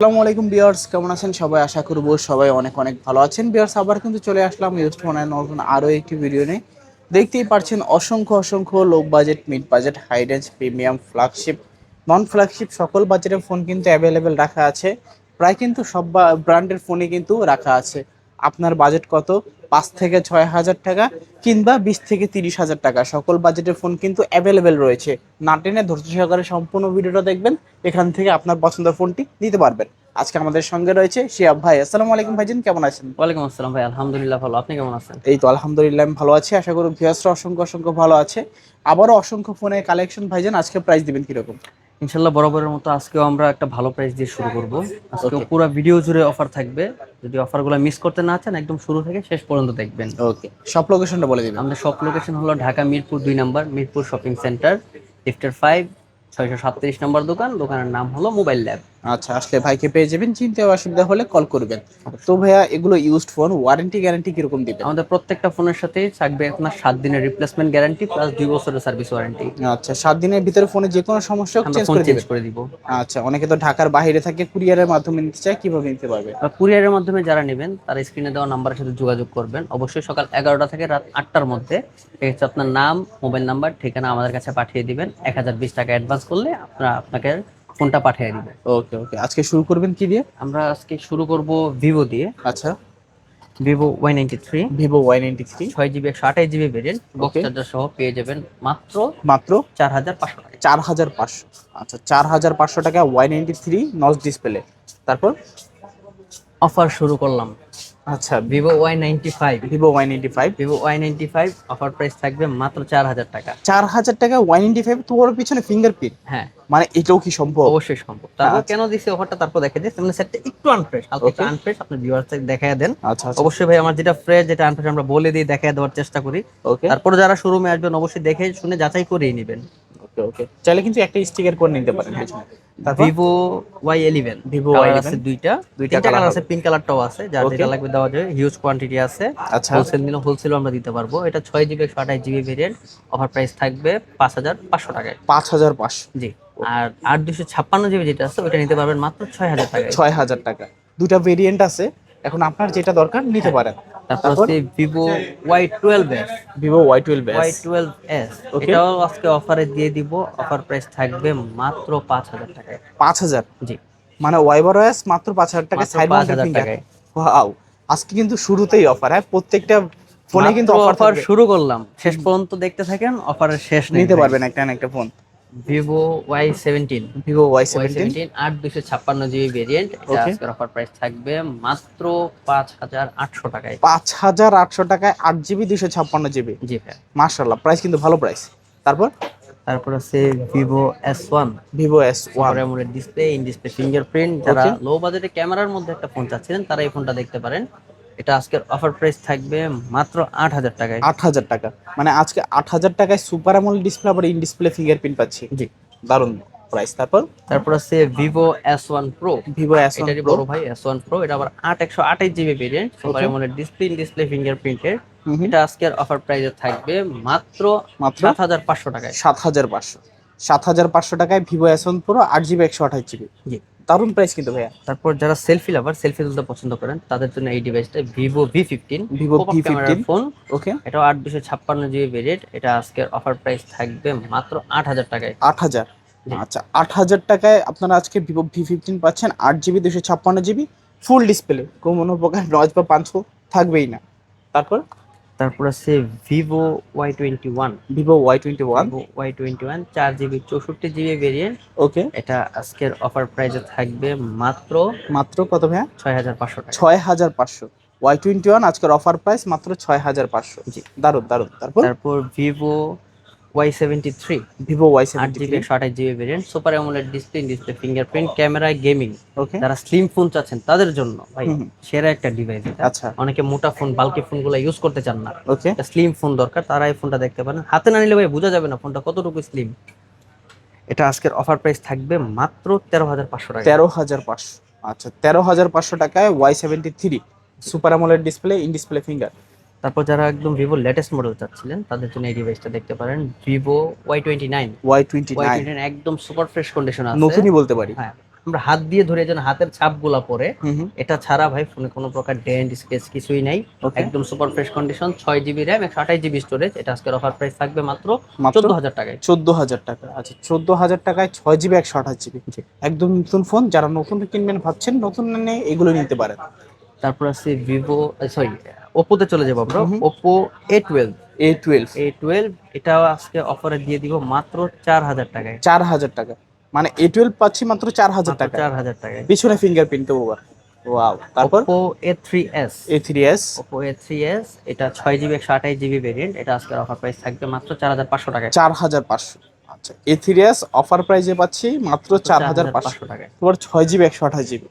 আসসালামু আলাইকুম বিয়ার্স কেমন আছেন সবাই? আশা করব সবাই অনেক অনেক ভালো আছেন। বিয়ার্স আবার কিন্তু চলে আসলাম ইউস্ট ফোনের নতুন আরও একটি ভিডিও নিয়ে। দেখতেই পারছেন অসংখ্য অসংখ্য low budget mid budget high range premium flagship non flagship সকল বাজেটের ফোন কিন্তু অ্যাভেলেবেল রাখা আছে। প্রায় কিন্তু সব ব্র্যান্ডের ফোনই কিন্তু রাখা আছে। আপনার বাজেট কত? পাঁচ থেকে ছয় হাজার টাকা কিংবা বিশ থেকে তিরিশ হাজার টাকা। সকল বাজেটের ফোন কিন্তু অ্যাভেলেবেল রয়েছে। না টেনে ধৈর্য সহকারে সম্পূর্ণ ভিডিওটা দেখবেন এখান থেকে আপনার পছন্দের ফোনটি নিতে পারবেন। আজকে আমাদের সঙ্গে রয়েছে শিয়াব ভাই। আসসালামু আলাইকুম ভাইজান কেমন আছেন? ওয়ালাইকুম আসসালাম ভাই আলহামদুলিল্লাহ ভালো। আপনি কেমন আছেন? এই তো আলহামদুলিল্লাহ আমি ভালো আছি। আশা করি ভিউয়ার্সরা অসংখ্য অসংখ্য ভালো আছে। আবারও অসংখ্য ফোনের কালেকশন ভাইজান আজকে প্রাইস দিবেন কীরকম? ইনশাল্লাহ বরাবরের মতো আজকেও আমরা একটা ভালো প্রাইস দিয়ে শুরু করব। আজকে. পুরো ভিডিও জুড়ে অফার থাকবে। যদি অফারগুলো মিস করতে না চান একদম শুরু থেকে শেষ পর্যন্ত দেখবেন। ওকে সব লোকেশনটা বলে দিবেন। আমাদের সব লোকেশন হলো ঢাকা মিরপুর দুই নাম্বার মিরপুর শপিং সেন্টার লিফটার ফাইভ ছয়শো সাতত্রিশ নম্বর দোকান। দোকানের নাম হলো মোবাইল ল্যাব আচ্ছা আসলে ভাইকে পেয়ে যাবেন চিনতে অসুবিধা হলে কল করবেন। তো ভাইয়া এগুলো ইউজড ফোন ওয়ারেন্টি গ্যারান্টি কীরকম দিবেন? আমাদের প্রত্যেকটা ফোনের সাথে থাকবে আপনার সাত দিনের রিপ্লেসমেন্ট গ্যারান্টি প্লাস দুই বছরের সার্ভিস ওয়ারেন্টি আচ্ছা সাত দিনের ভিতরে ফোনে যে কোনো সমস্যা চেঞ্জ করে দিব। আচ্ছা অনেকে তো ঢাকার বাইরে থাকে কুরিয়ারের মাধ্যমে নিতে চায় কীভাবে নিতে পারবে? কুরিয়ারের মাধ্যমে যারা নেবেন তারা স্ক্রিনে দেওয়া নাম্বারের সাথে যোগাযোগ করবেন। অবশ্যই সকাল এগারোটা থেকে রাত আটটার মধ্যে আছে আপনার নাম মোবাইল নাম্বার ঠিকানা আমাদের কাছে পাঠিয়ে দিবেন। এক হাজার বিশ টাকা অ্যাডভান্স করলে আপনারা আপনাকে ফোনটা পাঠিয়ে দিবে। ওকে ওকে। আজকে শুরু করবেন কি দিয়ে? আমরা আজকে শুরু করব ভিভো দিয়ে। আচ্ছা। Vivo Y ninety three. Vivo Y ninety three. ছয় জিবি একশো আঠাশ জিবি ভেরিয়েন্ট বক্স চার্জার সহ পেয়ে যাবেন মাত্র মাত্র চার হাজার পাঁচশো টাকা। চার হাজার পাঁচশো। আচ্ছা চার হাজার পাঁচশো টাকা Y ninety three notch display. তারপর? অফার শুরু করলাম। আচ্ছা Vivo Y ninety five Vivo Y ninety five Vivo Y ninety five offer price থাকবে মাত্র চার হাজার টাকা। চার হাজার টাকা ওয়াই নাইনটি ফাইভ তোর পিছনে ফিঙ্গারপ্রিন্ট হ্যাঁ। মানে এটাও কি সম্ভব? অবশ্যই সম্ভব। তারপর আচ্ছা। কেন দিছে অফারটা তারপর দেখে দিচ্ছে মানে সেটটা একটু আনফ্রেশ হালকা একটু. আনফ্রেশ আপনি ভিউয়ার্স দেখায় দেন। আচ্ছা আচ্ছা। অবশ্যই ভাই আমার যেটা ফ্রেশ যেটা আনফ্রেশ আমরা বলে দিই দেখায় দেওয়ার চেষ্টা করি। ওকে তারপর যারা শোরুমে আসবেন অবশ্যই দেখে শুনে যাচাই করেই নেবেন। ওকে ওকে চাইলে কিন্তু একটা স্টিকার করে নিতে পারেন তারপর Vivo Y eleven colour Y11 আছে দুইটা। দুইটা কালার। আছে পিঙ্ক কালারটাও আছে যার যেটা লাগবে দেওয়া যায় হিউজ কোয়ান্টিটি আছে। আচ্ছা। হোলসেল নিলে হোলসেলও আমরা দিতে পারব। এটা ছয় জিবি একশো আঠাশ জিবি ভেরিয়েন্ট অফার প্রাইস থাকবে পাঁচ হাজার পাঁচশো টাকায়। পাঁচ হাজার পাঁচশো। জি। আর আট দুশো ছাপ্পান্ন জিবি যেটা আছে ওইটা নিতে পারবেন মাত্র ছয় হাজার টাকায়। ছয় হাজার টাকা। দুটা ভেরিয়েন্ট আছে। এখন আপনার যেটা দরকার নিতে পারেন। তারপর? হচ্ছে Vivo Y twelve S Vivo Y twelve Y twelve S এটাও আজকে অফারে দিয়ে দিব। অফার প্রাইস থাকবে মাত্র পাঁচ হাজার টাকায়। পাঁচ হাজার? জি। মানে ওএস মাত্র পাঁচ হাজার টাকা মাত্র সাইড 5,000 টাকায়। ওয়াও আজকে কিন্তু শুরুতেই অফার হ্যাঁ? প্রত্যেকটা ফোনে কিন্তু অফার শুরু করলাম। শেষ পর্যন্ত দেখতে থাকেন অফারের শেষ নিতে পারবেন একটা না একটা phone Vivo Y seventeen Vivo Y seventeen আট দুশো ছাপ্পান্ন জিবি ভেরিয়েন্ট এটা আজকের অফার প্রাইস থাকবে মাত্র পাঁচ হাজার আটশো টাকায়। পাঁচ হাজার আটশো টাকায় আট জিবি দুশো ছাপ্পান্ন জিবি জি ভাই। মার্শাল্লাহ প্রাইস কিন্তু ভালো প্রাইস তারপর? তারপর আছে Vivo S one Vivo S one display in display fingerprint যারা লো বাজেটে ক্যামেরার মধ্যে একটা ফোন চাচ্ছিলেন তারা এই ফোনটা দেখতে পারেন। এটা আজকের অফার প্রাইস থাকবে মাত্র আট হাজার টাকায়। আট হাজার টাকা। মানে আজকে আট হাজার টাকায় সুপার আমল ডিসপ্লে আবার ইন ডিসপ্লে ফিঙ্গারপ্রিন্ট পাচ্ছি। জি। দারুণ প্রাইস তারপর? তারপর আছে Vivo S one pro Vivo S one বড় ভাই এস ওয়ান প্রো এটা আবার আট একশো আঠাশ GB variant super AMOLED display in display ফিঙ্গারপ্রিন্টের এটা আজকের অফার প্রাইসে থাকবে মাত্র মাত্র সাত হাজার পাঁচশো টাকায়। সাত হাজার পাঁচশো। সাত হাজার পাঁচশো টাকায় ভিভো এস ওয়ান প্রো আট জিবি একশো আঠাশ জিবি জি। দারুণ প্রাইস কিন্তু ভাইয়া। তারপর যারা সেলফি লাভার সেলফি তুলতে পছন্দ করেন তাদের জন্য এই ডিভাইসটা Vivo V fifteen Vivo V15 phone okay এটা আট দুশো ছাপ্পান্ন জিবি ভেরিয়েন্ট এটা আজকের অফার প্রাইস থাকবে মাত্র আট হাজার টাকায়। আট হাজার। আচ্ছা আট হাজার টাকায় আপনারা আজকে ভিভো ভি ফিফটিন পাচ্ছেন আট জিবি দুশো ছাপ্পান্ন জিবি ফুল ডিসপ্লে কোনো প্রকার নজ বা পাঁচশো থাকবেই না। তারপর? তারপর আছে Vivo Y twenty one Vivo Y twenty one Y twenty one চার জিবি চৌষট্টি জিবি ভেরিয়েন্ট ওকে এটা আজকের অফার প্রাইসে থাকবে মাত্র মাত্র কত ভাইয়া? ছয় হাজার পাঁচশো ছয় হাজার পাঁচশো। ওয়াই টোয়েন্টি ওয়ান আজকের অফার প্রাইস মাত্র ছয় হাজার পাঁচশো। জি। দারুণ দারুণ। তারপর? তারপর Vivo Y seventy three Vivo Y আট জিবি একশো আঠাশ GB variant super AMOLED display display fingerprint camera gaming okay যারা স্লিম ফোন চাচ্ছেন তাদের জন্য ভাই। সেরা একটা ডিভাইস আচ্ছা। অনেকে মোটা ফোন বাল্কি ফোনগুলো ইউজ করতে চান না। ওকে স্লিম ফোন দরকার তারা এই ফোনটা দেখতে পারেন। হাতে না নিলে ভাই বোঝা যাবে না ফোনটা কতটুকু স্লিম এটা আজকের অফার প্রাইস থাকবে মাত্র তেরো হাজার পাঁচশো টাকা। তেরো হাজার পাঁচশো। আচ্ছা তেরো হাজার পাঁচশো টাকায় ওয়াই সেভেন্টি থ্রি সুপার আমলের ডিসপ্লে ইন ডিসপ্লে ফিঙ্গার তারপর যারা একদম ভিভো লেটেস্ট মডেল চাচ্ছিলেন তাদের জন্য এই ডিভাইসটা দেখতে পারেন। Vivo Y twenty nine Y twenty nine একদম সুপার ফ্রেশ কন্ডিশন আছে। নতুনই বলতে পারি। হ্যাঁ আমরা হাত দিয়ে ধরে যেন হাতের ছাপগুলা পরে হুম হুম। এটা ছাড়া ভাই ফোনে কোনো প্রকার ডেন্ট স্কেচ কিছুই নাই। একদম সুপার ফ্রেশ কন্ডিশন ছয় জিবি র্যাম একশো আঠাশ জিবি স্টোরেজ এটা আজকের অফার প্রাইস থাকবে মাত্র চোদ্দ হাজার টাকায়। চোদ্দ হাজার টাকা। আচ্ছা চোদ্দ হাজার টাকায় ছয় জিবি একশো আঠাশ জিবি একদম নতুন ফোন যারা নতুন কিনবেন ভাবছেন নতুন এগুলো নিতে পারেন। তারপর আছে ভিভো সরি ওপোতে চলে যাব আমরা। Oppo A twelve A twelve A twelve এটাও আজকে অফারে দিয়ে দিব মাত্র চার হাজার টাকায়। চার হাজার টাকা। মানে এ টুয়েলভ পাচ্ছি মাত্র চার হাজার টাকা চার হাজার টাকায়। পিছনে ফিঙ্গারপ্রিন্ট ওভার ওয়াও তারপর? Oppo A3s A3s Oppo S এটা 6GB 128GB ভেরিয়েন্ট এটা আজকের অফার প্রাইস থাকবে মাত্র চার হাজার পাঁচশো টাকা 4500 টাকায় 4500 আচ্ছা এস অফার প্রাইসে পাচ্ছি মাত্র 4500 টাকায়। তোমার 6GB 128GB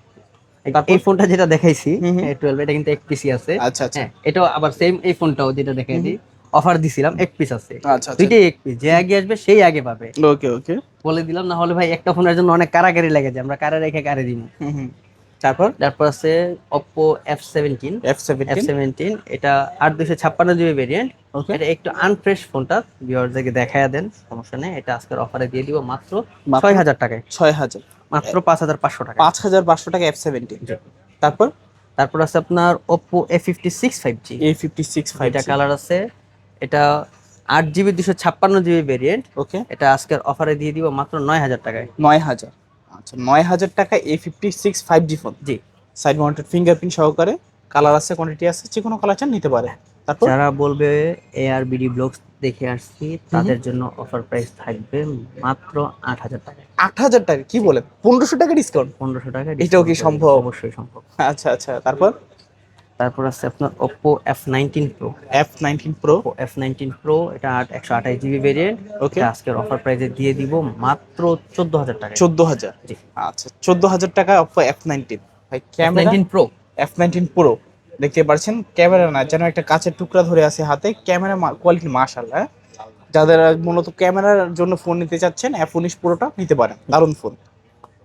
এই ফোনটা যেটা দেখাইছি টুয়েলভ এটা কিন্তু এক পিসি আছে। আচ্ছা আচ্ছা। হ্যাঁ এটাও আবার সেম এই ফোনটাও যেটা দেখাই দিই অফার দিছিলাম এক পিস আছে। আচ্ছা আচ্ছা। দুইটাই এক পিস যে আগে আসবে সেই আগে পাবে। ওকে ওকে। বলে দিলাম না হলে ভাই একটা ফোনের জন্য অনেক কারাগারি লেগে যায় আমরা কারা রেখে কারে দিব তারপর? তারপর আছে Oppo F seventeen F F seventeen seventeen এটা আট দুশো ছাপ্পান্ন জিবি ভেরিয়েন্ট এটা একটু আনফ্রেশ ফোনটা ভিউয়ারদেরকে দেখায়া দেন সমস্যা নেই এটা আজকের অফারে দিয়ে দিব মাত্র মাত্র? ছয় হাজার টাকায়। ছয় হাজার। মাত্র পাঁচ হাজার পাঁচশো টাকা। পাঁচ হাজার পাঁচশো টাকা এফ সেভেন্টিন তারপর? তারপর আছে আপনার Oppo A fifty six five G A fifty six five এটা কালার আছে। এটা আট জিবি দুশো ছাপ্পান্ন জিবি ভেরিয়েন্ট ওকে। এটা আজকের অফারে দিয়ে দিব মাত্র নয় হাজার টাকায়। নয় হাজার। আচ্ছা নয় হাজার টাকা A fifty six five G phone G. Side mounted fingerprint সহকারে। কালার আছে কোয়ান্টিটি আছে যে কোনো কালার চান নিতে পারে। তারপর? যারা বলবে এ আর বিডি ব্লগস দেখে আসছি তাদের জন্য অফার প্রাইস থাকবে মাত্র আট হাজার টাকা। আট হাজার টাকা কি বলে পনেরোশো টাকা ডিসকাউন্ট পনেরোশো টাকা এটাও কি সম্ভব? অবশ্যই সম্ভব। আচ্ছা আচ্ছা তারপর? তারপর আছে আপনার Oppo F nineteen pro F nineteen pro F nineteen pro এটা আট একশো আঠাশ জিবি ভেরিয়েন্ট ওকে আজকের অফার প্রাইসে দিয়ে দিব মাত্র চোদ্দ হাজার টাকা চোদ্দ হাজার? জি। আচ্ছা চোদ্দ হাজার টাকা অপো এফ নাইনটিন ভাই camera? Nineteen pro F nineteen pro দেখতে পাচ্ছেন ক্যামেরা না যেন একটা কাঁচের টুকরা ধরে আছে হাতে ক্যামেরা কোয়ালিটি মাশাল্লাহ হ্যাঁ? যাদের মূলত ক্যামেরার জন্য ফোন নিতে চাচ্ছেন এফ উনিশ প্রোটা নিতে পারেন দারুণ ফোন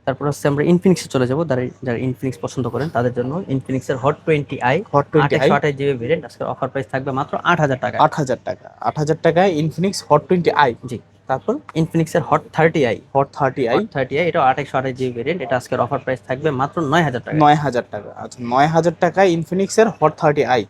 তারপর হচ্ছে আমরা ইনফিনিক্সে চলে যাব যারা যারা ইনফিনিক্স পছন্দ করেন তাদের জন্য ইনফিনিক্সের hot twenty I hot twenty একশো আঠাশ জিবি ভেরিয়েন্ট আজকের অফার প্রাইস থাকবে মাত্র আট হাজার টাকা আট হাজার টাকা আট হাজার টাকায় ইনফিনিক্স হট টোয়েন্টি আই জি। তারপর ইনফিনিক্সের hot thirty I hot thirty I thirty I এটা আট একশো আঠাশ জিবি ভেরিয়েন্ট এটা আজকের অফার প্রাইস থাকবে মাত্র নয় হাজার টাকা। নয় হাজার টাকা। আচ্ছা নয় হাজার টাকায় ইনফিনিক্সের হট থার্টি আই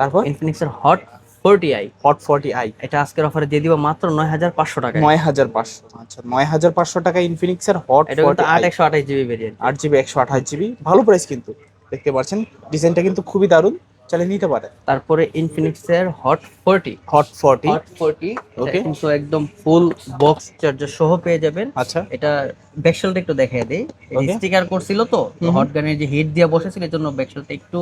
তারপর ইনফিনিক্সের hot forty I hot forty I এটা আজকের অফারে দিয়ে দিব মাত্র নয় হাজার পাঁচশো টাকা নয় হাজার পাঁচশো। আচ্ছা নয় হাজার পাঁচশো টাকা ইনফিনিক্সের হট এটা কিন্তু আট একশো আঠাশ জিবি ভেরিয়েন্ট আট জিবি একশো আঠাশ জিবি। ভালো প্রাইস কিন্তু। দেখতে পাচ্ছেন ডিজাইনটা কিন্তু খুবই দারুণ। চালিয়ে নিতে পারে। তারপরে ইনফিনিক্সের hot forty hot forty hot forty Okay. কিন্তু একদম ফুল বক্স চার্জার সহ পেয়ে যাবেন। আচ্ছা। এটা ব্যাকশেলটা একটু দেখাই দেই. স্টিকার করছিল তো হট গানের যে হিট দিয়ে বসেছিল এর জন্য ব্যাকশেলটা একটু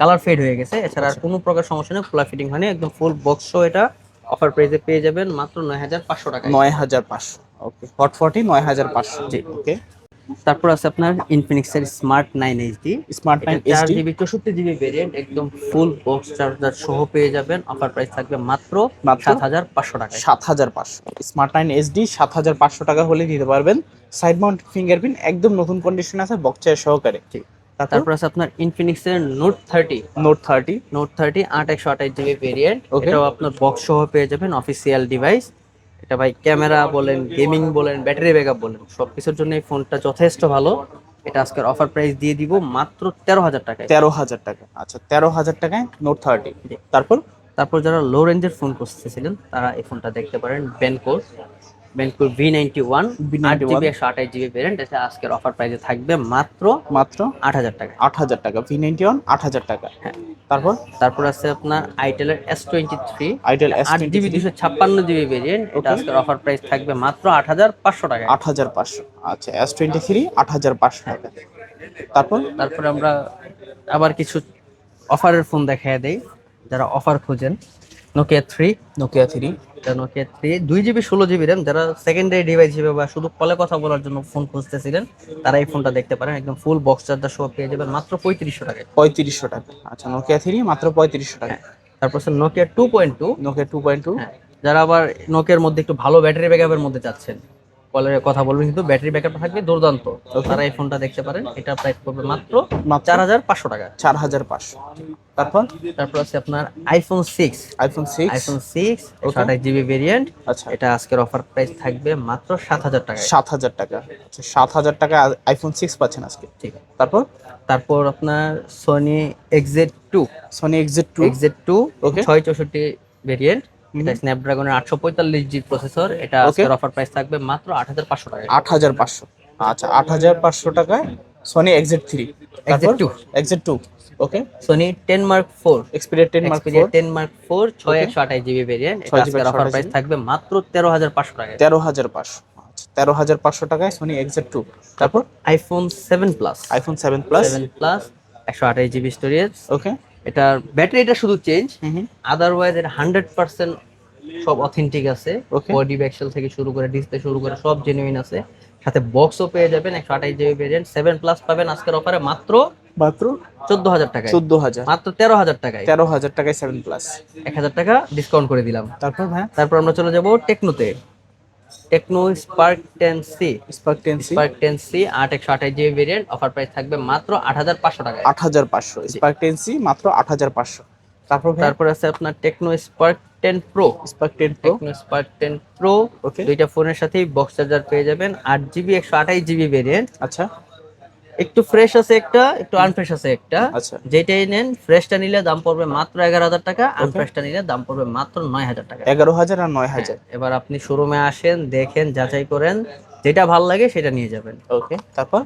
কালার ফেড হয়ে গেছে। এছাড়া আর কোনো প্রকার সমস্যা নেই খোলা ফিটিং হয়নি একদম ফুল বক্স সহ এটা অফার প্রাইসে পেয়ে যাবেন মাত্র নয় হাজার পাঁচশো টাকা নয় হাজার পাঁচশো। ওকে হট ফর্টি নয় হাজার পাঁচশো। জি। ওকে তারপর আছে আপনার ইনফিনিক্সের smart nine HD smart nine চার জিবি চৌষট্টি জিবি ভেরিয়েন্ট একদম ফুল বক্স চার্জার সহ পেয়ে যাবেন। অফার প্রাইস থাকবে মাত্র? সাত হাজার পাঁচশো টাকা সাত হাজার পাঁচশো। স্মার্ট নাইন এইচডি সাত হাজার পাঁচশো টাকা হলে নিতে পারবেন। সাইড মাউন্ট ফিঙ্গারপ্রিন্ট একদম নতুন কন্ডিশন আছে বক্স বক্সের সহকারে। জি। তারপর? আছে আপনার ইনফিনিক্সের note thirty note thirty note thirty আট একশো আঠাশ জিবি ভেরিয়েন্ট. এটাও আপনার বক্স সহ পেয়ে যাবেন অফিসিয়াল ডিভাইস এটা ভাই ক্যামেরা বলেন গেমিং বলেন ব্যাটারি ব্যাকআপ বলেন সব কিছুর জন্য এই ফোনটা যথেষ্ট ভালো। এটা আজকের অফার প্রাইস দিয়ে দিব মাত্র তেরো হাজার টাকায়। তেরো হাজার টাকা। আচ্ছা তেরো হাজার টাকায় নোট থার্টি। তারপর? তারপর যারা লো রেঞ্জের ফোন খুঁজতেছিলেন তারা এই ফোনটা দেখতে পারেন বেনকোর বেনকোর ভি নাইনটি ওয়ান আট V91 জিবি একশো আঠাশ জিবি ভেরিয়েন্ট এটা আজকের অফার প্রাইসে থাকবে মাত্র মাত্র আট হাজার টাকা। আট হাজার টাকা ভি নাইনটি ওয়ান আট হাজার টাকা। হ্যাঁ। তারপর? তারপর আছে আপনার আইটেলের S twenty three itel S আট জিবি দুশো ছাপ্পান্ন জিবি ভেরিয়েন্ট এটা আজকের অফার প্রাইস থাকবে মাত্র আট হাজার পাঁচশো টাকা। আট হাজার পাঁচশো। আচ্ছা এস টোয়েন্টি থ্রি আট হাজার পাঁচশো টাকা। তারপর? তারপরে আমরা আবার কিছু অফারের ফোন দেখায় দেই যারা অফার খোঁজেন। Nokia three Nokia three Nokia three দুই জিবি ষোলো জিবি র্যাম যারা সেকেন্ডারি ডিভাইস হিসেবে বা শুধু কলে কথা বলার জন্য ফোন খুঁজতেছিলেন তারা এই ফোনটা দেখতে পারেন। একদম ফুল বক্স চার্জার সহ পেয়ে যাবেন মাত্র পঁয়ত্রিশশো টাকায়। পঁয়ত্রিশশো টাকা। আচ্ছা নোকিয়া থ্রি মাত্র পঁয়ত্রিশশো টাকা। তারপর হচ্ছে Nokia two point two Nokia two point two যারা আবার নোকিয়ার মধ্যে একটু ভালো ব্যাটারি ব্যাকআপের মধ্যে চাচ্ছেন। কলের কথা বলবেন কিন্তু ব্যাটারি ব্যাকআপ থাকবে দুর্দান্ত. তারা এই ফোনটা দেখতে পারেন এটা প্রাইস পড়বে মাত্র চার হাজার পাঁচশো টাকা। চার হাজার পাঁচশো। তারপর? তারপর আছে আপনার iPhone six iPhone six iPhone six. আঠাশ জিবি ভেরিয়েন্ট আচ্ছা। এটা আজকের অফার প্রাইস থাকবে মাত্র সাত হাজার টাকায়। সাত হাজার টাকা। আচ্ছা সাত হাজার টাকা আইফোন সিক্স পাচ্ছেন আজকে। ঠিক। তারপর? তারপর আপনার Sony X Z two Sony X Z two X Z two Okay. ছয় চৌষট্টি ভেরিয়েন্ট এটা স্ন্যাপড্রাগনের আটশো পঁয়তাল্লিশ জি প্রসেসর এটা. আজকের অফার প্রাইস থাকবে মাত্র আট হাজার পাঁচশো টাকায়। আট হাজার পাঁচশো। আচ্ছা আট হাজার পাঁচশো টাকায় সনি এক্সিট থ্রি তারপর? two. X Z two okay Sony ten mark four Xperia ten mark Xperia four ten mark four ছয় Okay. একশো আঠাশ জিবি ভেরিয়েন্ট এটা 6 GB আজকের অফার প্রাইস থাকবে মাত্র তেরো হাজার পাঁচশো টাকায়। তেরো হাজার পাঁচশো। আচ্ছা তেরো হাজার পাঁচশো টাকায় সনি এক্সিট টু তারপর? IPhone seven plus iPhone seven plus seven plus একশো আঠাশ জিবি স্টোরেজ ওকে এটার ব্যাটারিটা শুধু চেঞ্জ আদারওয়াইজ এর হান্ড্রেড পার্সেন্ট সব অথেন্টিক আছে। বডি ব্যাকসেল থেকে শুরু করে ডিসপ্লে শুরু করে সব জেনুইন আছে। সাথে বক্সও পেয়ে যাবেন একশো আঠাশ জিবি ভেরিয়েন্ট সেভেন প্লাস পাবেন আজকের অফারে মাত্র মাত্র চোদ্দ হাজার টাকায়। চোদ্দ হাজার। মাত্র তেরো হাজার টাকায়। তেরো হাজার টাকায় সেভেন প্লাস এক হাজার টাকা ডিসকাউন্ট করে দিলাম। তারপর ভাই? তারপর আমরা চলে যাব টেকনোতে। Tecno spark ten C spark ten C spark ten C আট একশো আঠাশ জিবি ভেরিয়েন্ট অফার প্রাইস থাকবে মাত্র আট হাজার পাঁচশো টাকা আট হাজার পাঁচশো স্পার্ক টেন সি মাত্র আট হাজার পাঁচশো। তারপর তারপর আছে আপনার Tecno spark ten pro spark ten pro Tecno spark ten pro okay দুইটা ফোনের সাথেই বক্স চার্জার পেয়ে যাবেন আট জিবি একশো আঠাশ জিবি ভেরিয়েন্ট আচ্ছা। একটু ফ্রেশ আছে একটা একটু আনফ্রেশ আছে একটা। আচ্ছা। যেটাই নেন ফ্রেশটা নিলে দাম পড়বে মাত্র এগারো হাজার টাকা আনফ্রেশটা নিলে দাম পড়বে মাত্র নয় হাজার টাকা। এগারো হাজার আর নয় হাজার। এবার আপনি শোরুমে আসেন দেখেন যাচাই করেন যেটা ভালো লাগে সেটা নিয়ে যাবেন। ওকে তারপর?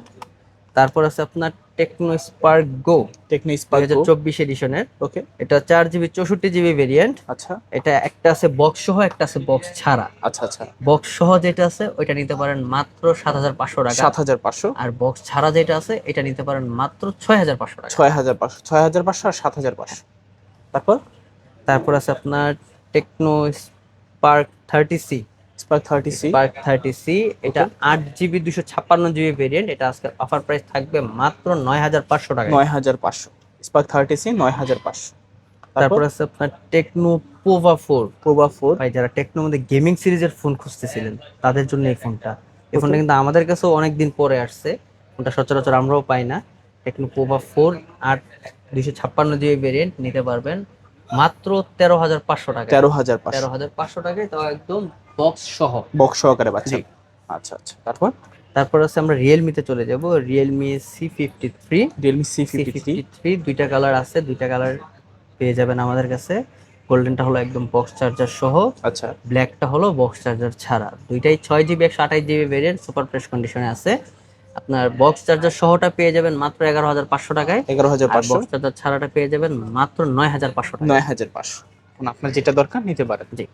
তারপর আছে আপনার Tecno spark go Tecno spark হাজার চব্বিশ এডিশনের ওকে এটা চার জিবি চৌষট্টি জিবি ভেরিয়েন্ট আচ্ছা। এটা একটা আছে বক্স সহ একটা আছে বক্স ছাড়া। আচ্ছা আচ্ছা। বক্স সহ যেটা আছে ওইটা নিতে পারেন মাত্র সাত হাজার পাঁচশো টাকা। সাত হাজার পাঁচশো। আর বক্স ছাড়া যেটা আছে এটা নিতে পারেন মাত্র ছয় হাজার পাঁচশো টাকা। ছয় হাজার পাঁচশো ছয় হাজার পাঁচশো আর সাত হাজার পাঁচশো। তারপর? তারপর আছে আপনার Tecno spark thirty C spark thirty C spark thirty C এটা আট জিবি দুশো ছাপ্পান্ন জিবি ভেরিয়েন্ট এটা আজকে অফার প্রাইস থাকবে মাত্র নয় হাজার পাঁচশো টাকা নয় হাজার পাঁচশো স্পার্ক থার্টি সি নয় হাজার পাঁচশো তারপর? তারপর আছে আপনার টেকনো পোভা ফোর ভাই যারা টেকনোর মধ্যে গেমিং সিরিজের ফোন খুঁজতেছিলেন তাদের জন্য এই ফোনটা এই ফোনটা কিন্তু আমাদের কাছেও অনেক দিন পরে আসছে। ফোনটা সচরাচর আমরাও পাই না। টেকনো পোভা ফোর আর দুইশো ছাপ্পান্ন জিবি ভেরিয়েন্ট নিতে পারবেন। মাত্র তেরো হাজার পাঁচশো টাকা তেরো হাজার তেরো হাজার পাঁচশো টাকায় তাও একদম বক্স সহ। বক্স সহকারে পাচ্ছেন। জি। আচ্ছা আচ্ছা। তারপর? তারপর আছে আমরা রিয়েলমিতে চলে যাব। Realme C fifty three realme C fifty three দুইটা কালার আছে। দুইটা কালার পেয়ে যাবেন আমাদের কাছে। গোল্ডেনটা হলো একদম বক্স চার্জার সহ। আচ্ছা। ব্ল্যাকটা হলো বক্স চার্জার ছাড়া। দুইটাই ছয় জিবি একশো আঠাশ জিবি ভেরিয়েন্ট সুপার ফ্রেশ কন্ডিশনে আছে। আপনার বক্স চার্জার সহটা পেয়ে যাবেন মাত্র এগারো হাজার পাঁচশো টাকায়। এগারো হাজার পাঁচশো। বক্স চার্জার ছাড়াটা পেয়ে যাবেন মাত্র নয় হাজার পাঁচশো টাকা নয় হাজার পাঁচশো। আপনার যেটা দরকার নিতে পারেন। জি।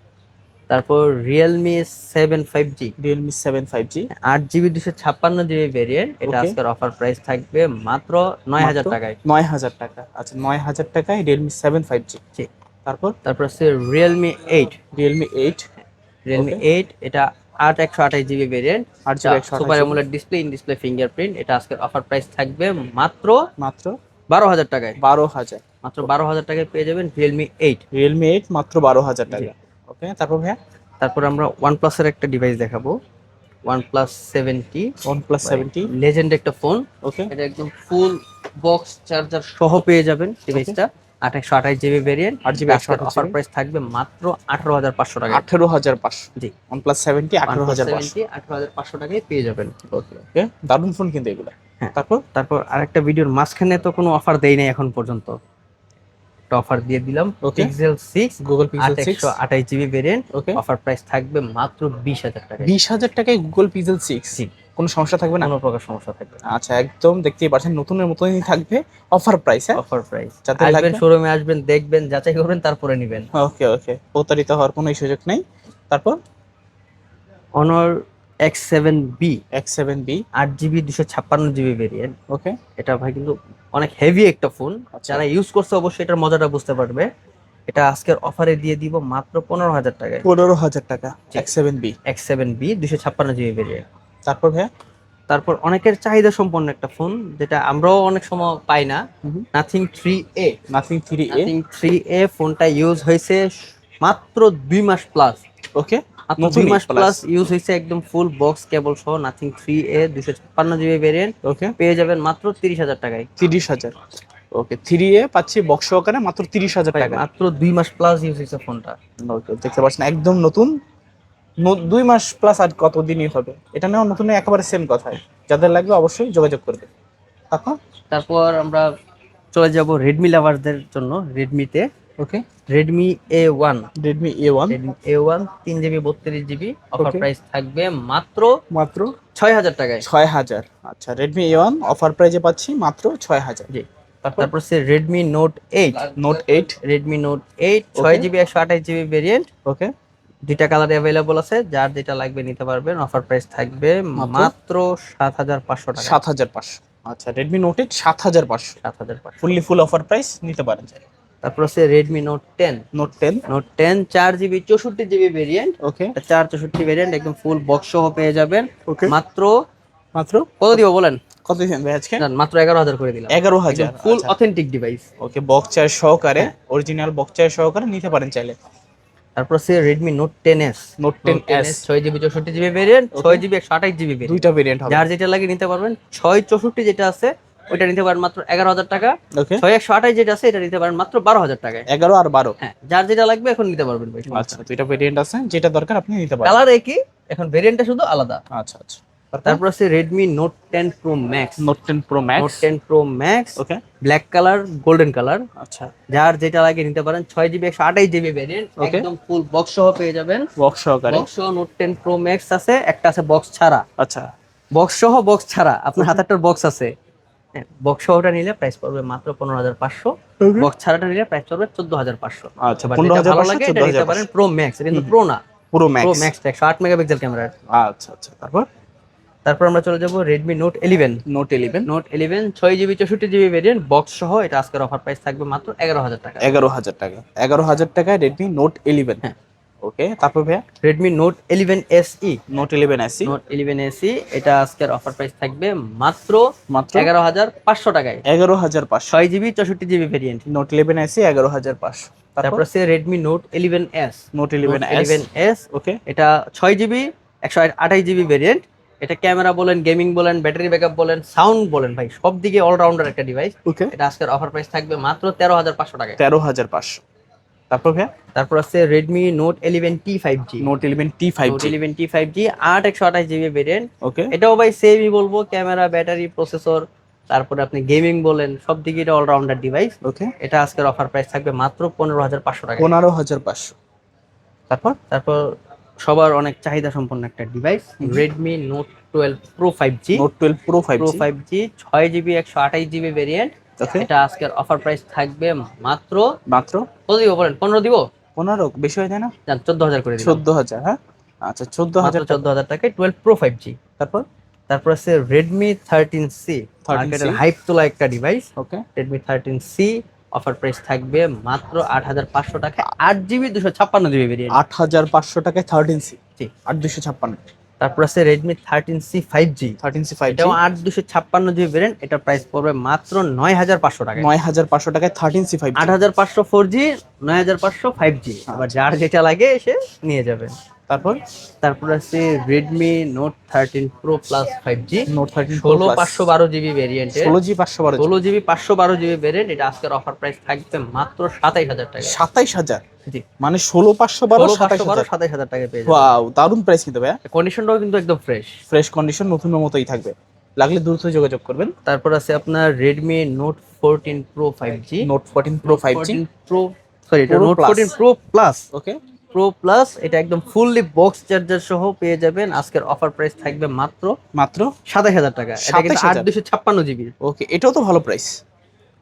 তারপর realme seven five G realme seven five G আট জিবি দুশো ছাপ্পান্ন জিবি ভেরিয়েন্ট এটা. আজকের অফার প্রাইস থাকবে মাত্র নয় হাজার টাকায়। নয় হাজার টাকা। আচ্ছা নয় হাজার টাকায় রিয়েলমি সেভেন ফাইভ জি জি। তারপর? তারপর আছে realme eight realme eight realme eight এটা আট একশো আঠাশ জিবি ভেরিয়েন্ট আট super AMOLED display in display fingerprint এটা আজকের অফার প্রাইস থাকবে মাত্র মাত্র বারো হাজার টাকায়। বারো হাজার। মাত্র বারো হাজার টাকায় পেয়ে যাবেন রিয়েলমি এইট রিয়েলমি এইট মাত্র বারো হাজার টাকা। ওকে তারপর ভাইয়া? তারপর আমরা ওয়ান প্লাসের একটা ডিভাইস দেখাবো। OnePlus seventy OnePlus seventy legend একটা ফোন ওকে এটা একদম ফুল বক্স চার্জার সহ পেয়ে যাবেন ডিভাইসটা আট একশো আঠাশ GB variant 8 GB offer 128 price থাকবে মাত্র আঠারো হাজার পাঁচশো টাকা আঠেরো হাজার পাঁচশো। জি। ওয়ান প্লাস সেভেন্টি আঠেরো হাজার আঠারো হাজার পাঁচশো টাকায় পেয়ে যাবেন। ওকে ওকে দারুণ ফোন কিন্তু এগুলো। হ্যাঁ। তারপর? তারপর আরেকটা ভিডিওর মাঝখানে তো কোনো অফার দেই নাই এখন পর্যন্ত। অফার দিয়ে দিলাম। Okay. পিক্সেল সিক্স গুগল আট পিক্সেল সিক্স আঠাশ GB variant okay offer price থাকবে মাত্র বিশ হাজার টাকা বিশ হাজার টাকায় গুগল পিক্সেল সিক্স জি। কোনো সমস্যা থাকবে না? কোনো প্রকার সমস্যা থাকবে আচ্ছা একদম দেখতেই পাচ্ছেন নতুনের মতনই থাকবে অফার প্রাইস হ্যাঁ? অফার প্রাইস যাতে আসবেন শোরুমে আসবেন দেখবেন যাচাই করবেন তারপরে নেবেন। ওকে ওকে প্রতারিত হওয়ার কোনো সুযোগ নেই। তারপর? Honor X seven B X seven B আট জিবি দুশো ছাপ্পান্ন জিবি ভেরিয়েন্ট ওকে এটা ভাই কিন্তু অনেক হেভি একটা ফোন আচ্ছা। যারা ইউজ করছে অবশ্যই এটার মজাটা বুঝতে পারবে। এটা আজকের অফারে দিয়ে দিব মাত্র পনেরো হাজার টাকায়। পনেরো হাজার টাকা। X seven B X seven B দুশো ছাপ্পান্ন জিবি ভেরিয়েন্ট তারপর ভাইয়া? তারপর অনেকের চাহিদা সম্পন্ন একটা ফোন যেটা আমরাও অনেক সময় পাই না। Nothing three A Nothing three A three A ফোনটা ইউজ হয়েছে মাত্র দুই মাস প্লাস ওকে দুই মাস প্লাস ইউজ হয়েছে একদম ফুল বক্স কেবল সহ নাথিং থ্রি এ দুশো ছাপ্পান্ন জিবি ভেরিয়েন্ট ওকে পেয়ে যাবেন মাত্র তিরিশ হাজার টাকায়। তিরিশ হাজার। ওকে থ্রি এ পাচ্ছি বক্স সহকারে মাত্র তিরিশ হাজার টাকা মাত্র দুই মাস প্লাস ইউজ হয়েছে ফোনটা ওকে দেখতে পাচ্ছেন একদম নতুন। দুই মাস প্লাস আর কতদিনই হবে? এটা নেওয়া নতুন একেবারে সেম কথাই। যাদের লাগবে অবশ্যই যোগাযোগ করবে। তারপর? তারপর আমরা চলে যাব রেডমি লাভারদের জন্য রেডমিতে okay Redmi A one Redmi A one A one তিন জিবি বত্রিশ জিবি অফার. প্রাইস থাকবে মাত্র মাত্র? ছয় হাজার টাকায়। ছয় হাজার। আচ্ছা রেডমি এ ওয়ান অফার প্রাইজে পাচ্ছি মাত্র ছয় হাজার। জি। তারপর? তারপর সে Redmi note eight note eight Redmi note eight ছয় জিবি একশো আঠাশ জিবি ভেরিয়েন্ট ওকে দুইটা কালার অ্যাভেলেবল আছে যার যেটা লাগবে নিতে পারবেন অফার প্রাইস থাকবে মাত্র? সাত হাজার পাঁচশো টাকা। সাত হাজার পাঁচশো। আচ্ছা রেডমি নোট এইট সাত হাজার পাঁচশো। সাত হাজার পাঁচশো। ফুললি ফুল অফার প্রাইস নিতে পারেন। তারপর হচ্ছে Redmi note ten note ten note ten চার জিবি চৌষট্টি জিবি ভেরিয়েন্ট ওকে চার চৌষট্টি ভেরিয়েন্ট একদম ফুল বক্স সহ পেয়ে যাবেন। ওকে মাত্র মাত্র? কত দিব বলেন? কত দিচ্ছেন ভাই আজকে? মাত্র এগারো হাজার করে দিলাম। এগারো হাজার full authentic device okay box charge সহকারে অরিজিনাল বক্স চার্জ সহকারে নিতে পারেন চাইলে। তারপর এস নোট টেন এস ছয় জিবি চৌষট্টি জিবি ভেরিয়েন্ট ছয় জিবি একশো আঠাশ জিবি ভেরিয়েন্ট দুইটা ভেরিয়েন্ট হবে। যার যেটা লাগে নিতে পারবেন ছয় চৌষট্টি যেটা আছে ওইটা নিতে পারেন মাত্র এগারো হাজার টাকা। ওকে ছয় একশো আঠাশ যেটা আছে এটা নিতে পারেন মাত্র বারো হাজার টাকায়। এগারো আর বারো। হ্যাঁ যার যেটা লাগবে এখন নিতে পারবেন ভাই আচ্ছা দুইটা ভেরিয়েন্ট আছে যেটা দরকার আপনি নিতে পারেন। কালার একই এখন ভেরিয়েন্টটা শুধু আলাদা। আচ্ছা আচ্ছা। তারপর আছে Redmi note ten pro max note ten pro note max ten pro max okay black colour golden colour আচ্ছা। যার যেটা লাগে নিতে পারেন ছয় জিবি একশো আঠাশ জিবি ভেরিয়েন্ট একদম ফুল বক্স সহ পেয়ে যাবেন। বক্স সহকারে? বক্স সহ নোট টেন প্রো ম্যাক্স আছে একটা আছে বক্স ছাড়া। আচ্ছা। বক্স সহ বক্স ছাড়া আপনার হাতে একটা বক্স আছে। বক্স সহটা নিলে প্রাইস পড়বে মাত্র পনেরো হাজার পাঁচশো। বক্স ছাড়াটা নিলে প্রাইস পড়বে চোদ্দ হাজার পাঁচশো। আচ্ছা পনেরো হাজার ভালো লাগে এটা নিতে পারেন প্রো ম্যাক্স এটা কিন্তু প্রো না। পুরো প্রো ম্যাক্স ম্যাক্স একশো আট মেগাপিক্সেল ক্যামেরা আচ্ছা আচ্ছা তারপর? তারপর আমরা চলে যাব Redmi note eleven note eleven note eleven ছয় জিবি চৌষট্টি জিবি ভেরিয়েন্ট বক্স সহ এটা আজকের অফার প্রাইস থাকবে মাত্র এগারো হাজার টাকা। এগারো হাজার টাকা। এগারো হাজার টাকায় রেডমি নোট ইলেভেন হ্যাঁ। ওকে তারপর ভাইয়া? Redmi note eleven S E note eleven আসি নোট ইলেভেন এস এটা আজকের অফার প্রাইস থাকবে মাত্র মাত্র? এগারো হাজার পাঁচশো টাকায়। এগারো হাজার পাঁচশো। ছয় জিবি চৌষট্টি জিবি ভেরিয়েন্ট নোট ইলেভেন আসি এগারো হাজার পাঁচশো। তারপর? তারপর আছে Redmi note eleven S note eleven eleven S okay এটা ছয় জিবি একশো আঠাশ জিবি ভেরিয়েন্ট এটা ক্যামেরা বলেন গেমিং বলেন ব্যাটারি ব্যাকআপ বলেন সাউন্ড বলেন ভাই সব দিকে অলরাউন্ডার একটা ডিভাইস ওকে এটা আজকের অফার প্রাইস থাকবে মাত্র তেরো হাজার পাঁচশো টাকায়। তেরো হাজার পাঁচশো। তারপর ভাইয়া? তারপর আছে Redmi note eleven T five G note eleven T five note eleven T five G আট একশো আঠাশ জিবি ভেরিয়েন্ট ওকে এটাও ভাই সেমই বলব ক্যামেরা ব্যাটারি প্রসেসর তারপরে আপনি গেমিং বলেন সব দিকে এটা অলরাউন্ডার ডিভাইস ওকে এটা আজকের অফার প্রাইস থাকবে মাত্র পনেরো হাজার পাঁচশো টাকা পনেরো হাজার পাঁচশো। তারপর? তারপর সবার অনেক চাহিদা সম্পন্ন একটা device Redmi note twelve pro five G note twelve pro five pro five G ছয় জিবি একশো আঠাশ জিবি ভেরিয়েন্ট এটা আজকের অফার প্রাইস থাকবে মাত্র মাত্র? কত দিব বলেন? পনেরো দিব? পনেরো? বেশি হয়ে যায় না? চোদ্দ হাজার করে চোদ্দ হাজার হ্যাঁ? আচ্ছা চোদ্দ হাজার চোদ্দ হাজার টাকায় টুয়েলভ প্রো ফাইভ জি তারপর? তারপর আছে রেডমি থার্টিন সি 13C মার্কেটের হাইপ তোলা একটা device okay Redmi thirteen C offer price থাকবে মাত্র আট হাজার পাঁচশো টাকায় আট জিবি দুশো ছাপ্পান্ন জিবি বেরিয়ে আট হাজার পাঁচশো টাকায় থার্টিন সি জি। আট দুশো ছাপ্পান্ন। তারপর আছে Redmi thirteen C five G thirteen C five এটাও আট দুশো ছাপ্পান্ন জিবি ভেরিয়েন্ট এটা প্রাইস পড়বে মাত্র নয় হাজার পাঁচশো টাকা নয় হাজার পাঁচশো টাকায় থার্টিন সি ফাইভ আট হাজার পাঁচশো ফোর জি নয় হাজার পাঁচশো ফাইভ জি আবার যার যেটা লাগে এসে নিয়ে যাবেন তারপর তারপর আছে Redmi note thirteen pro plus five G note thirteen ষোলো পাঁচশো বারো জিবি ভেরিয়েন্টের ষোলো জি পাঁচশো বারো ষোলো জিবি পাঁচশো বারো জিবি ভেরিয়েন্ট এটা আজকের অফার প্রাইস থাকবে মাত্র সাতাইশ হাজার টাকা। সাতাইশ হাজার? জি। মানে ষোলো পাঁচশো বারো পাঁচশো বারো সাতাইশ হাজার টাকা পেয়ে যাবেন। ওয়াও দারুণ প্রাইস কিন্তু ভাইয়া। কন্ডিশনটাও কিন্তু একদম ফ্রেশ ফ্রেশ কন্ডিশন নতুনের মতোই থাকবে। লাগলে দ্রুত যোগাযোগ করবেন। তারপর আছে আপনার Redmi note fourteen pro five G note fourteen pro five G pro sorry Pro note. Fourteen pro plus okay pro plus এটা একদম ফুললি বক্স চার্জার সহ পেয়ে যাবেন। আজকের অফার প্রাইস থাকবে মাত্র মাত্র সাতাশ হাজার টাকা। এটা কিন্তু আট দুশো ছাপ্পান্ন জিবি ওকে এটাও তো ভালো প্রাইস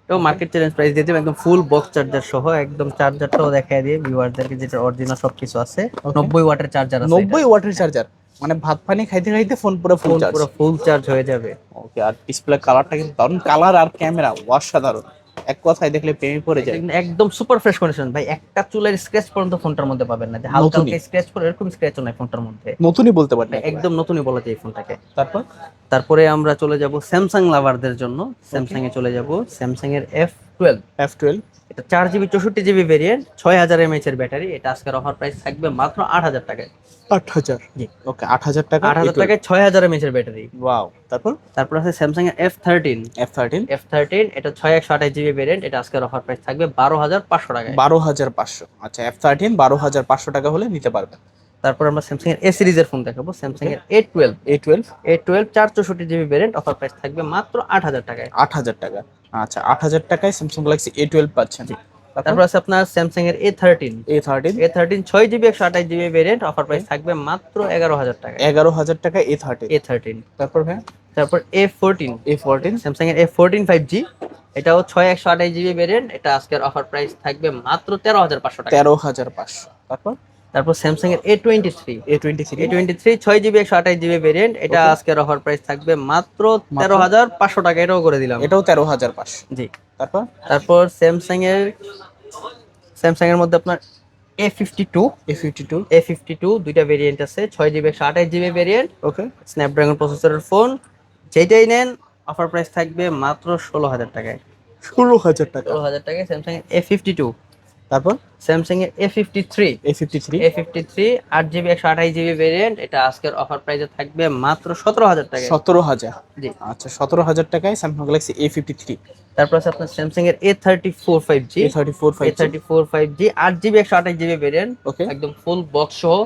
এবং মার্কেট চ্যালেঞ্জ প্রাইস দিয়ে দেবে একদম ফুল বক্স চার্জার সহ একদম চার্জারটাও দেখায় দিয়ে ভিউয়ারদেরকে যেটা অরিজিনাল সবকিছু আছে। Okay. নব্বই ওয়াটের চার্জার আছে নব্বই ওয়াটের চার্জার মানে ভাত পানি খাইতে খাইতে ফোন পুরো ফুল ফোন চার্জ পুরো ফুল চার্জ হয়ে যাবে। ওকে আর ডিসপ্লে কালারটা কিন্তু দারুণ। কালার আর ক্যামেরা অসাধারণ। এক কথায় দেখলে প্রেমে পড়ে যায়। একদম সুপার ফ্রেশ কন্ডিশন ভাই একটা চুলের স্ক্র্যাচ পর্যন্ত ফোনটার মধ্যে পাবেন না। হালকা। হালকা স্ক্র্যাচ পরে এরকম স্ক্র্যাচও নাই ফোনটার মধ্যে। নতুনই বলতে পারেন একদম নতুনই বলা যায় এই ফোনটাকে। তারপর? তারপরে আমরা চলে যাব স্যামসাং লাভারদের জন্য। স্যামসাং এ চলে যাব। স্যামসাং এর এফ টুয়েলভ এফ টুয়েলভ এটা চার জিবি চৌষট্টি জিবি ভেরিয়েন্ট ছয় হাজার এমএচ এর ব্যাটারি এটা আজকের অফার প্রাইস থাকবে মাত্র আট হাজার টাকায়। আট হাজার? জি। ওকে আট হাজার টাকা আট হাজার টাকায় ছয় হাজার এমএচ এর ব্যাটারি ওয়াও তারপর? তারপর আছে স্যামসাং এর F thirteen F thirteen F thirteen এটা ছয় একশো আঠাশ জিবি ভেরিয়েন্ট এটা আজকের অফার প্রাইস থাকবে বারো হাজার পাঁচশো টাকায়। বারো হাজার পাঁচশো। আচ্ছা এফ থার্টিন বারো হাজার পাঁচশো টাকা হলে নিতে পারবেন। তারপর আমরা স্যামসাং এর এ সিরিজের ফোন দেখাবো। স্যামসাং এর A twelve A twelve A twelve চার চৌষট্টি জিবি ভেরিয়েন্ট অফার প্রাইস থাকবে মাত্র আট হাজার টাকায়। আট হাজার টাকা। আচ্ছা আট হাজার টাকায় স্যামসাং গ্যালাক্সি এ টুয়েলভ পাচ্ছেন। তারপর আছে আপনার স্যামসাং এর A thirteen A thirteen A thirteen ছয় জিবি একশো আঠাশ জিবি ভেরিয়েন্ট অফার প্রাইস থাকবে মাত্র এগারো হাজার টাকা এগারো হাজার টাকা এ থার্টিন এ থার্টিন তারপর ভাই? তারপর A fourteen A fourteen Samsung এর এ ফোরটিন ফাইভ জি এটাও ছয় একশো আঠাশ জিবি ভেরিয়েন্ট এটা আজকের অফার প্রাইস থাকবে মাত্র তেরো হাজার পাঁচশো টাকা তেরো হাজার পাঁচশো। তারপর? তারপর স্যামসাং এর A twenty three A twenty three A twenty three ছয় জিবি একশো আঠাশ জিবি ভেরিয়েন্ট এটা. আজকের অফার প্রাইস থাকবে মাত্র তেরো হাজার পাঁচশো টাকা। এটাও করে দিলাম। এটাও তেরো হাজার পাঁচশো। জি। তারপর? তারপর স্যামসাং এর স্যামসাং এর মধ্যে আপনার A fifty two A fifty two A fifty two দুইটা ভেরিয়েন্ট আছে। ছয় জিবি একশো আঠাশ জিবি ভেরিয়েন্ট ওকে স্ন্যাপড্রাগন প্রসেসরের ফোন যেটাই নেন অফার প্রাইস থাকবে মাত্র ষোলো হাজার টাকায়। ষোলো হাজার টাকা। ষোলো হাজার টাকায় স্যামসাং এ ফিফটি টু তারপর? স্যামসাং এর A fifty three A fifty three A fifty three আট জিবি একশো আঠাশ জিবি ভেরিয়েন্ট এটা আজকের অফার প্রাইসে থাকবে মাত্র সতেরো হাজার টাকায়। সতেরো হাজার। জি। আচ্ছা সতেরো হাজার টাকায় Samsung Galaxy A fifty three তারপর আছে আপনার স্যামসাং এর A thirty four five G thirty four five thirty four five G আট জিবি একশো আঠাশ জিবি ভেরিয়েন্ট ওকে একদম ফুল বক্স সহ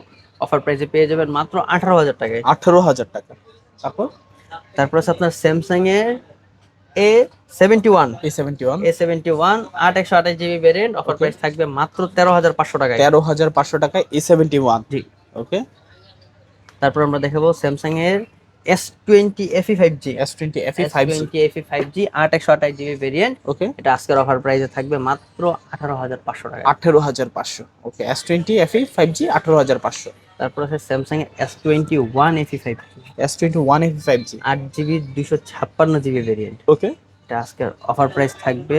অফার প্রাইসে পেয়ে যাবেন মাত্র আঠারো হাজার টাকায়। আঠারো হাজার টাকা। তারপর? তারপর আছে আপনার স্যামসাং এর A seventy one A seventy one A seventy one আট একশো আঠাশ জিবি ভেরিয়েন্ট অফার প্রাইস থাকবে মাত্র তেরো হাজার পাঁচশো টাকায়। তেরো হাজার পাঁচশো টাকায় এ সেভেন্টি ওয়ান জি। ওকে তারপর আমরা দেখাবো স্যামসাং এর S twenty F E five G S twenty F five twenty F E five G আট একশো আঠাশ জিবি ভেরিয়েন্ট ওকে এটা আজকের অফার প্রাইসে থাকবে মাত্র আঠারো হাজার পাঁচশো টাকা আঠেরো হাজার পাঁচশো। Okay S twenty F five G আঠেরো হাজার পাঁচশো। তারপর আছে স্যামসাং এর S twenty one F E five S twenty one F E five G আট জিবি দুশো ছাপ্পান্ন জিবি ভেরিয়েন্ট ওকে এটা আজকের অফার প্রাইস থাকবে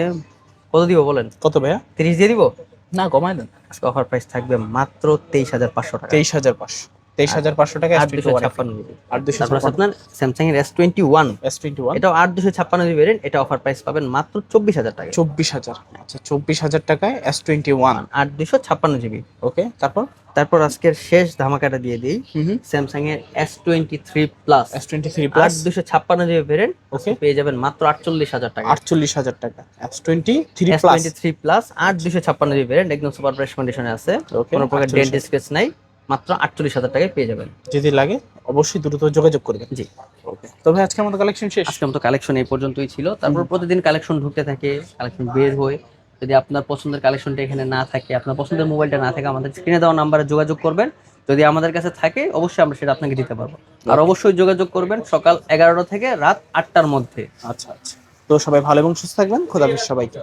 কত দিব বলেন? কত ভাইয়া? তিরিশ দিয়ে দিব? না কমায় দেন। আজকে অফার প্রাইস থাকবে মাত্র তেইশ হাজার পাঁচশো টাকা। তেইশ হাজার পাঁচশো। তেইশ হাজার পাঁচশো টাকা আট দুশো ছাপ্পান্ন। জিবি আট দুশো তারপর আপনার স্যামসাং এর S twenty one S twenty one এটাও আট দুশো ছাপ্পান্ন জিবি ভেরিয়েন্ট এটা অফার প্রাইস পাবেন মাত্র চব্বিশ হাজার টাকা চব্বিশ হাজার। আচ্ছা চব্বিশ হাজার টাকায় এস টোয়েন্টি ওয়ান আট দুশো ছাপ্পান্ন জিবি ওকে তারপর? তারপর আজকের শেষ ধামাকাটা দিয়ে দিই। স্যামসাং এর S twenty three plus S twenty three plus দুশো ছাপ্পান্ন জিবি ভেরিয়েন্ট ওকে। পেয়ে যাবেন মাত্র আটচল্লিশ হাজার টাকা আটচল্লিশ হাজার টাকা। S twenty three S twenty three plus আট দুশো ছাপ্পান্ন জিবি ভেরিয়েন্ট একদম সুপার প্রাইস কন্ডিশনে আছে। কোনো প্রকার ডেন্ট স্কেচ নাই। মাত্র আটচল্লিশ হাজার টাকায় পেয়ে যাবেন। যদি লাগে অবশ্যই দ্রুত যোগাযোগ করবেন। জি। ওকে। তবে আজকে আমাদের কালেকশন শেষ? আজকে মতো কালেকশন এই পর্যন্তই ছিল। তারপর প্রতিদিন কালেকশন ঢুকতে থাকে কালেকশন বের হয়ে যদি আপনার পছন্দের কালেকশনটা এখানে না থাকে আপনার পছন্দের মোবাইলটা না থাকে আমাদের স্ক্রিনে দেওয়া নাম্বারে যোগাযোগ করবেন। যদি আমাদের কাছে থাকে অবশ্যই আমরা সেটা আপনাকে দিতে পারব। আর অবশ্যই যোগাযোগ করবেন সকাল এগারোটা থেকে রাত আটটার মধ্যে। আচ্ছা আচ্ছা। তো সবাই ভালো এবং সুস্থ থাকবেন। খোদাফিজ সবাইকে।